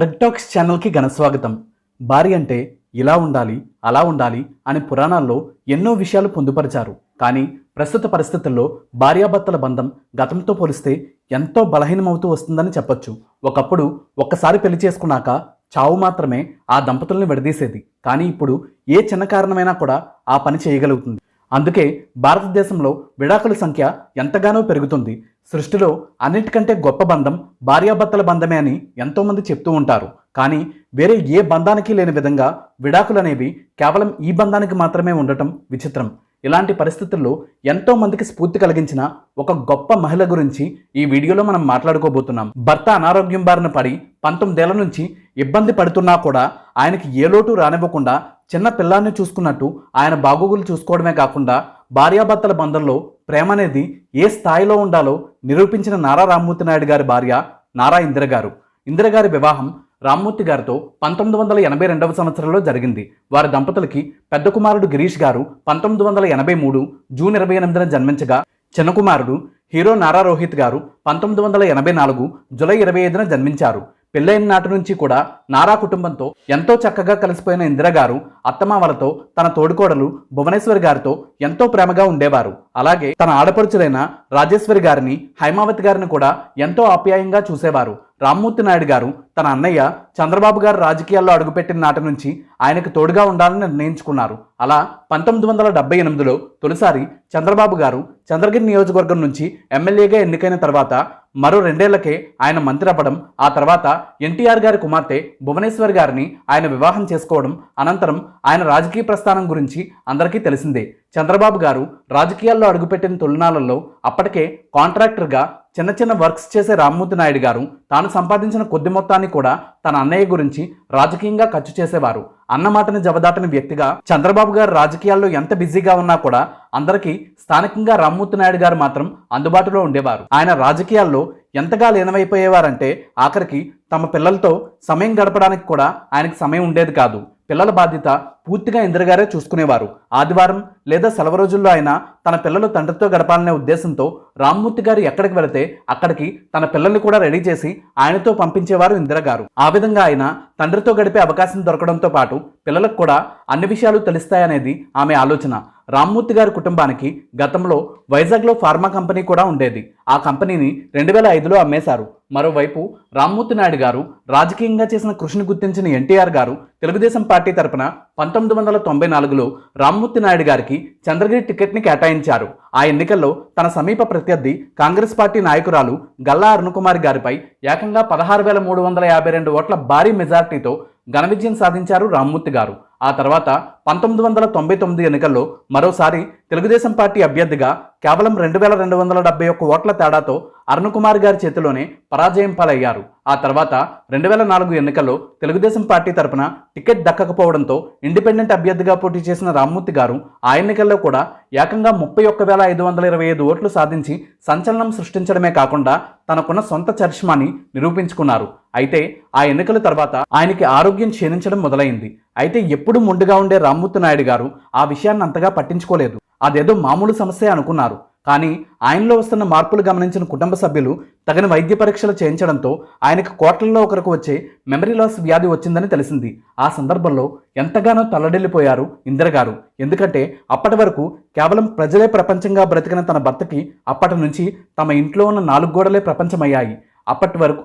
ప్రెగ్టాక్స్ ఛానల్కి ఘన స్వాగతం. భార్య అంటే ఇలా ఉండాలి అలా ఉండాలి అనే పురాణాల్లో ఎన్నో విషయాలు పొందుపరిచారు. కానీ ప్రస్తుత పరిస్థితుల్లో భార్యాభర్తల బంధం గతంతో పోలిస్తే ఎంతో బలహీనమవుతూ వస్తుందని చెప్పొచ్చు. ఒకప్పుడు ఒక్కసారి పెళ్ళి చేసుకున్నాక చావు మాత్రమే ఆ దంపతుల్ని విడదీసేది. కానీ ఇప్పుడు ఏ చిన్న కారణమైనా కూడా ఆ పని చేయగలుగుతుంది. అందుకే భారతదేశంలో విడాకుల సంఖ్య ఎంతగానో పెరుగుతుంది. సృష్టిలో అన్నిటికంటే గొప్ప బంధం భార్యాభర్తల బంధమే అని ఎంతోమంది చెప్తూ ఉంటారు. కానీ వేరే ఏ బంధానికి లేని విధంగా విడాకులనేవి కేవలం ఈ బంధానికి మాత్రమే ఉండటం విచిత్రం. ఇలాంటి పరిస్థితుల్లో ఎంతో మందికి స్ఫూర్తి కలిగించిన ఒక గొప్ప మహిళ గురించి ఈ వీడియోలో మనం మాట్లాడుకోబోతున్నాం. భర్త అనారోగ్యం బారిన పడి పంతొమ్మిదేళ్ళ నుంచి ఇబ్బంది పడుతున్నా కూడా ఆయనకి ఏ లోటు రానివ్వకుండా చిన్న పిల్లాన్ని చూసుకున్నట్టు ఆయన బాగోగులు చూసుకోవడమే కాకుండా భార్యాభర్తల బంధంలో ప్రేమ అనేది ఏ స్థాయిలో ఉండాలో నిరూపించిన నారా రామ్మూర్తి నాయుడు గారి భార్య నారా ఇందిర గారు ఇందిర గారి వివాహం రామ్మూర్తి గారితో పంతొమ్మిది వందల ఎనభై రెండవ సంవత్సరంలో జరిగింది. వారి దంపతులకి పెద్ద కుమారుడు గిరీష్ గారు పంతొమ్మిది వందల ఎనభై మూడు జూన్ ఇరవై ఎనిమిదిన జన్మించగా చిన్న కుమారుడు హీరో నారా రోహిత్ గారు పంతొమ్మిది వందల ఎనభై నాలుగు జులై ఇరవై ఐదున జన్మించారు. పెళ్ళైన నాటి నుంచి కూడా నారా కుటుంబంతో ఎంతో చక్కగా కలిసిపోయిన ఇందిరగారు అత్తమామలతో తన తోడుకోడలు భువనేశ్వరి గారితో ఎంతో ప్రేమగా ఉండేవారు. అలాగే తన ఆడపడుచులైన రాజేశ్వరి గారిని హైమావతి గారిని కూడా ఎంతో ఆప్యాయంగా చూసేవారు. రామ్మూర్తి నాయుడు గారు తన అన్నయ్య చంద్రబాబు గారు రాజకీయాల్లో అడుగుపెట్టిన నాటి నుంచి ఆయనకు తోడుగా ఉండాలని నిర్ణయించుకున్నారు. అలా పంతొమ్మిది వందల డెబ్బై ఎనిమిదిలో తొలిసారి చంద్రబాబు గారు చంద్రగిరి నియోజకవర్గం నుంచి ఎమ్మెల్యేగా ఎన్నికైన తర్వాత మరో రెండేళ్ళకే ఆయన మంత్రి అవ్వడం ఆ తర్వాత ఎన్టీఆర్ గారి కుమార్తె భువనేశ్వర్ గారిని ఆయన వివాహం చేసుకోవడం అనంతరం ఆయన రాజకీయ ప్రస్థానం గురించి అందరికీ తెలిసిందే. చంద్రబాబు గారు రాజకీయాల్లో అడుగుపెట్టిన తొలినాళ్ళలో అప్పటికే కాంట్రాక్టర్గా చిన్న చిన్న వర్క్స్ చేసే రామ్మూర్తి నాయుడు గారు తాను సంపాదించిన కొద్ది మొత్తాన్ని కూడా తన అన్నయ్య గురించి రాజకీయంగా ఖర్చు చేసేవారు. అన్నమాటని జవదాటని వ్యక్తిగా చంద్రబాబు గారు రాజకీయాల్లో ఎంత బిజీగా ఉన్నా కూడా అందరికీ స్థానికంగా రామ్మూర్తి నాయుడు గారు మాత్రం అందుబాటులో ఉండేవారు. ఆయన రాజకీయాల్లో ఎంతగా లీనమైపోయేవారంటే ఆఖరికి తమ పిల్లలతో సమయం గడపడానికి కూడా ఆయనకు సమయం ఉండేది కాదు. పిల్లల బాధ్యత పూర్తిగా ఇందిరగారే చూసుకునేవారు. ఆదివారం లేదా సెలవు రోజుల్లో ఆయన తన పిల్లలు తండ్రితో గడపాలనే ఉద్దేశంతో రామ్మూర్తి గారు ఎక్కడికి వెళితే అక్కడికి తన పిల్లల్ని కూడా రెడీ చేసి ఆయనతో పంపించేవారు ఇందిర గారు. ఆ విధంగా ఆయన తండ్రితో గడిపే అవకాశం దొరకడంతో పాటు పిల్లలకు కూడా అన్ని విషయాలు తెలుస్తాయనేది ఆమె ఆలోచన. రామ్మూర్తి గారి కుటుంబానికి గతంలో వైజాగ్లో ఫార్మా కంపెనీ కూడా ఉండేది. ఆ కంపెనీని రెండు వేల ఐదులో అమ్మేశారు. మరోవైపు రామ్మూర్తి నాయుడు గారు రాజకీయంగా చేసిన కృషిని గుర్తించిన ఎన్టీఆర్ గారు తెలుగుదేశం పార్టీ తరపున పంతొమ్మిది వందల తొంభై నాలుగులో రామ్మూర్తి నాయుడు గారికి చంద్రగిరి టికెట్ని కేటాయించారు. ఆ ఎన్నికల్లో తన సమీప ప్రత్యర్థి కాంగ్రెస్ పార్టీ నాయకురాలు గల్లా అరుణకుమారి గారిపై ఏకంగా పదహారు వేల మూడు వందల యాభై రెండు ఓట్ల భారీ మెజార్టీతో ఘన విజయం సాధించారు రామ్మూర్తి గారు. ఆ తర్వాత పంతొమ్మిది వందల తొంభై తొమ్మిది ఎన్నికల్లో మరోసారి తెలుగుదేశం పార్టీ అభ్యర్థిగా కేవలం రెండు వేల రెండు వందల డెబ్బై ఒక్క ఓట్ల తేడాతో అరుణకుమార్ గారి చేతిలోనే పరాజయం పాలయ్యారు. ఆ తర్వాత రెండు వేల నాలుగు ఎన్నికల్లో తెలుగుదేశం పార్టీ తరపున టికెట్ దక్కకపోవడంతో ఇండిపెండెంట్ అభ్యర్థిగా పోటీ చేసిన రామ్మూర్తి గారు ఆ ఎన్నికల్లో కూడా ఏకంగా ముప్పై ఒక్క వేల ఐదు వందల ఇరవై ఐదు ఓట్లు సాధించి సంచలనం సృష్టించడమే కాకుండా తనకున్న సొంత చరిష్మాని నిరూపించుకున్నారు. అయితే ఆ ఎన్నికల తర్వాత ఆయనకి ఆరోగ్యం క్షీణించడం మొదలైంది. అయితే ఎప్పుడు ముందుగా ఉండే రామ్మూర్తి నాయుడు గారు ఆ విషయాన్ని అంతగా పట్టించుకోలేదు. అదేదో మామూలు సమస్య అనుకున్నారు. కానీ ఆయనలో వస్తున్న మార్పులు గమనించిన కుటుంబ సభ్యులు తగిన వైద్య పరీక్షలు చేయించడంతో ఆయనకు కోట్లలో ఒకరికి వచ్చే మెమరీ లాస్ వ్యాధి వచ్చిందని తెలిసింది. ఆ సందర్భంలో ఎంతగానో తల్లడిల్లిపోయారు ఇందిరగారు ఎందుకంటే అప్పటి వరకు కేవలం ప్రజలే ప్రపంచంగా బ్రతికిన తన భర్తకి అప్పటి నుంచి తమ ఇంట్లో ఉన్న నాలుగు గోడలే ప్రపంచమయ్యాయి. అప్పటి వరకు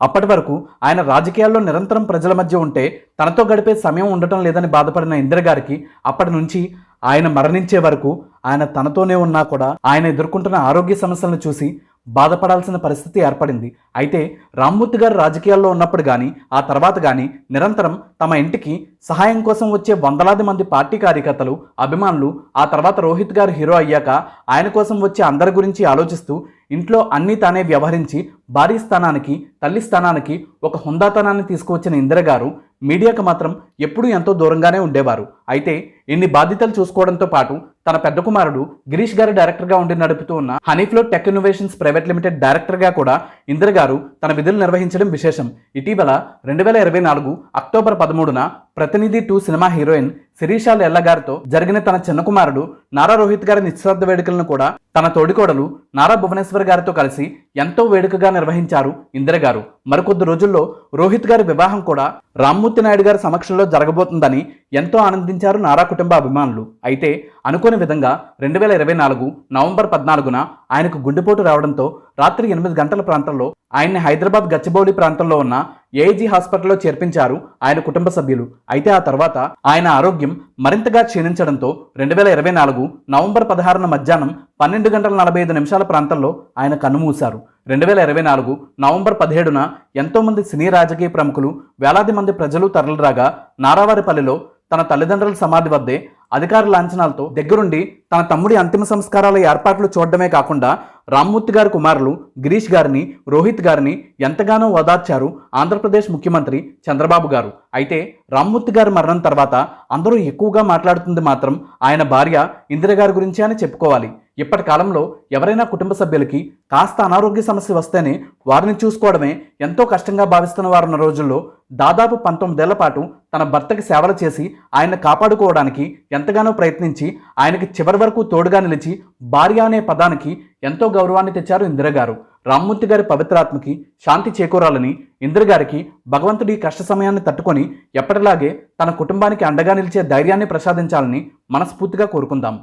అప్పటి వరకు ఆయన రాజకీయాల్లో నిరంతరం ప్రజల మధ్య ఉంటే తనతో గడిపే సమయం ఉండటం లేదని బాధపడిన ఇందిరగారికి అప్పటి నుంచి ఆయన మరణించే వరకు ఆయన తనతోనే ఉన్నా కూడా ఆయన ఎదుర్కొంటున్న ఆరోగ్య సమస్యలను చూసి బాధపడాల్సిన పరిస్థితి ఏర్పడింది. అయితే రామ్మూర్తి గారు రాజకీయాల్లో ఉన్నప్పుడు కానీ ఆ తర్వాత కానీ నిరంతరం తమ ఇంటికి సహాయం కోసం వచ్చే వందలాది మంది పార్టీ కార్యకర్తలు అభిమానులు ఆ తర్వాత రోహిత్ గారు హీరో అయ్యాక ఆయన కోసం వచ్చే అందరి గురించి ఆలోచిస్తూ ఇంట్లో అన్నీ తానే వ్యవహరించి భారీ స్థానానికి తల్లి స్థానానికి ఒక హుందాతనాన్ని తీసుకువచ్చిన ఇందిర గారు మీడియాకు మాత్రం ఎప్పుడూ ఎంతో దూరంగానే ఉండేవారు. అయితే ఇన్ని బాధ్యతలు చూసుకోవడంతో పాటు తన పెద్ద కుమారుడు గిరీష్ గారు డైరెక్టర్గా ఉండి నడుపుతూ ఉన్న హనీఫ్లో టెక్ ఇన్నోవేషన్స్ ప్రైవేట్ లిమిటెడ్ డైరెక్టర్గా కూడా ఇందిర గారు తన విధులు నిర్వహించడం విశేషం. ఇటీవల రెండు వేల ఇరవై నాలుగు అక్టోబర్ పదమూడున ప్రతినిధి టూ సినిమా హీరోయిన్ శిరీషాల్ ఎల్ల గారితో జరిగిన తన చిన్న కుమారుడు నారా రోహిత్ గారి నిశ్చితార్థ వేడుకలను కూడా తన తోడికోడలు నారా భువనేశ్వర్ గారితో కలిసి ఎంతో వేడుకగా నిర్వహించారు ఇందిర గారు. మరికొద్ది రోజుల్లో రోహిత్ గారి వివాహం కూడా రామ్మూర్తి నాయుడు గారి సమక్షంలో జరగబోతుందని ఎంతో ఆనందించారు నారా కుటుంబ అభిమానులు అయితే అనుకోని విధంగా రెండు వేల ఇరవై నాలుగు నవంబర్ పద్నాలుగున ఆయనకు గుండెపోటు రావడంతో రాత్రి ఎనిమిది గంటల ప్రాంతంలో ఆయన్ని హైదరాబాద్ గచ్చిబౌలి ప్రాంతంలో ఉన్న ఏఐజీ హాస్పిటల్లో చేర్పించారు ఆయన కుటుంబ సభ్యులు. అయితే ఆ తర్వాత ఆయన ఆరోగ్యం మరింతగా క్షీణించడంతో రెండు వేల ఇరవై నాలుగు నవంబర్ పదహారున మధ్యాహ్నం పన్నెండు గంటల నలభై ఐదు నిమిషాల ప్రాంతంలో ఆయన కన్నుమూశారు రెండు వేల ఇరవై నాలుగు నవంబర్ పదిహేడున ఎంతోమంది సినీ రాజకీయ ప్రముఖులు వేలాది మంది ప్రజలు తరలిరాగా నారావారిపల్లిలో తన తల్లిదండ్రుల సమాధి వద్దే అధికార లాంఛనాలతో దగ్గరుండి తన తమ్ముడి అంతిమ సంస్కారాల ఏర్పాట్లు చూడడమే కాకుండా రామ్మూర్తి గారి కుమారులు గిరీష్ గారిని రోహిత్ గారిని ఎంతగానో ఓదార్చారు ఆంధ్రప్రదేశ్ ముఖ్యమంత్రి చంద్రబాబు గారు. అయితే రామ్మూర్తి గారి మరణం తర్వాత అందరూ ఎక్కువగా మాట్లాడుతుంది మాత్రం ఆయన భార్య ఇందిర గారి గురించి అని చెప్పుకోవాలి. ఇప్పటి కాలంలో ఎవరైనా కుటుంబ సభ్యులకి కాస్త అనారోగ్య సమస్య వస్తేనే వారిని చూసుకోవడమే ఎంతో కష్టంగా భావిస్తున్న వారున్న రోజుల్లో దాదాపు పంతొమ్మిదేళ్ళ పాటు తన భర్తకి సేవలు చేసి ఆయన కాపాడుకోవడానికి ఎంతగానో ప్రయత్నించి ఆయనకి చివరి వరకు తోడుగా నిలిచి భార్య అనే పదానికి ఎంతో గౌరవాన్ని తెచ్చారు ఇందిరగారు. రామ్మూర్తి గారి పవిత్రాత్మకి శాంతి చేకూరాలని ఇందిరగారికి భగవంతుడి కష్ట సమయాన్ని తట్టుకొని ఎప్పటిలాగే తన కుటుంబానికి అండగా నిలిచే ధైర్యాన్ని ప్రసాదించాలని మనస్ఫూర్తిగా కోరుకుందాం.